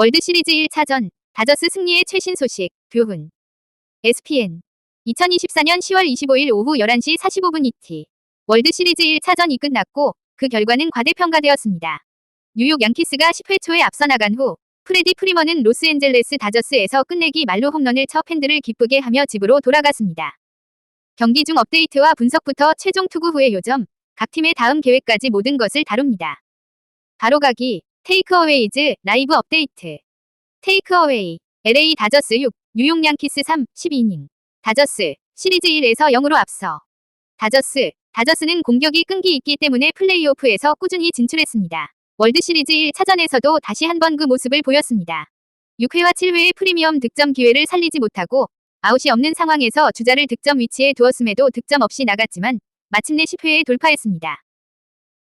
월드 시리즈 1차전 다저스 승리의 최신 소식 교훈 SPN 2024년 10월 25일 오후 11시 45분 ET 월드 시리즈 1차전이 끝났고 그 결과는 과대평가되었습니다. 뉴욕 양키스가 10회 초에 앞서 나간 후 프레디 프리먼은 로스앤젤레스 다저스에서 끝내기 말로 홈런을 쳐 팬들을 기쁘게 하며 집으로 돌아갔습니다. 경기 중 업데이트와 분석부터 최종 투구 후의 요점, 각 팀의 다음 계획까지 모든 것을 다룹니다. 바로 가기, 테이크어웨이즈, 라이브 업데이트. 테이크어웨이, LA 다저스 6, 뉴욕 양키스 3, 12이닝. 다저스, 시리즈 1에서 0으로 앞서. 다저스, 다저스는 공격이 끈기 있기 때문에 플레이오프에서 꾸준히 진출했습니다. 월드 시리즈 1차전에서도 다시 한번 그 모습을 보였습니다. 6회와 7회의 프리미엄 득점 기회를 살리지 못하고 아웃이 없는 상황에서 주자를 득점 위치에 두었음에도 득점 없이 나갔지만 마침내 10회에 돌파했습니다.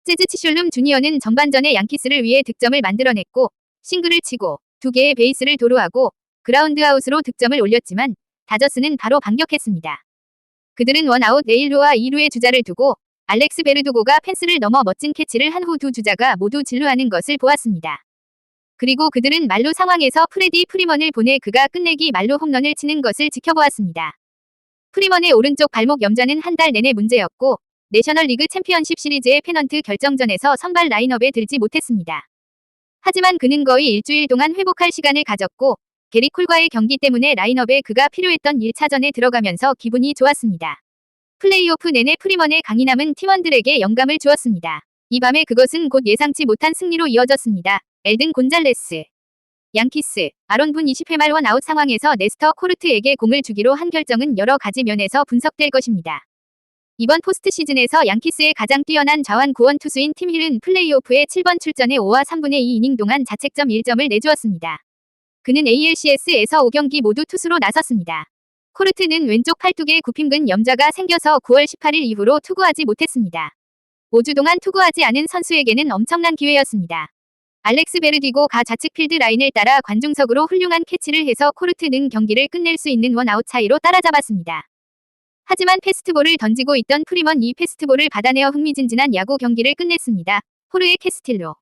재즈 치슐룸 주니어는 전반전에 양키스를 위해 득점을 만들어냈고 싱글을 치고 두 개의 베이스를 도루하고 그라운드 아웃으로 득점을 올렸지만 다저스는 바로 반격했습니다. 그들은 원아웃 네일루와 2루의 주자를 두고 알렉스 베르두고가 펜스를 넘어 멋진 캐치를 한 후 두 주자가 모두 진루하는 것을 보았습니다. 그리고 그들은 말로 상황에서 프레디 프리먼을 보내 그가 끝내기 말로 홈런을 치는 것을 지켜보았습니다. 프리먼의 오른쪽 발목 염좌는 한 달 내내 문제였고 내셔널리그 챔피언십 시리즈의 페넌트 결정전에서 선발 라인업에 들지 못했습니다. 하지만 그는 거의 일주일 동안 회복할 시간을 가졌고 게리 콜과의 경기 때문에 라인업에 그가 필요했던 1차전에 들어가면서 기분이 좋았습니다. 플레이오프 내내 프리먼의 강인함은 팀원들에게 영감을 주었습니다. 이 밤에 그것은 곧 예상치 못한 승리로 이어졌습니다. 엘든 곤잘레스 양키스, 아론 분 20회 말 원아웃 상황에서 네스터 코르트에게 공을 주기로 한 결정은 여러 가지 면에서 분석될 것입니다. 이번 포스트 시즌에서 양키스의 가장 뛰어난 자완 구원 투수인 팀 힐은 플레이오프에 7번 출전에 5와 3분의 2 이닝 동안 자책점 1점을 내주었습니다. 그는 ALCS에서 5경기 모두 투수로 나섰습니다. 코르트는 왼쪽 팔뚝에 굽힘근 염좌가 생겨서 9월 18일 이후로 투구하지 못했습니다. 5주 동안 투구하지 않은 선수에게는 엄청난 기회였습니다. 알렉스 베르디고가 좌측 필드 라인을 따라 관중석으로 훌륭한 캐치를 해서 코르트는 경기를 끝낼 수 있는 원아웃 차이로 따라잡았습니다. 하지만 패스트볼을 던지고 있던 프리먼 이 패스트볼을 받아내어 흥미진진한 야구 경기를 끝냈습니다. 호르의 캐스틸로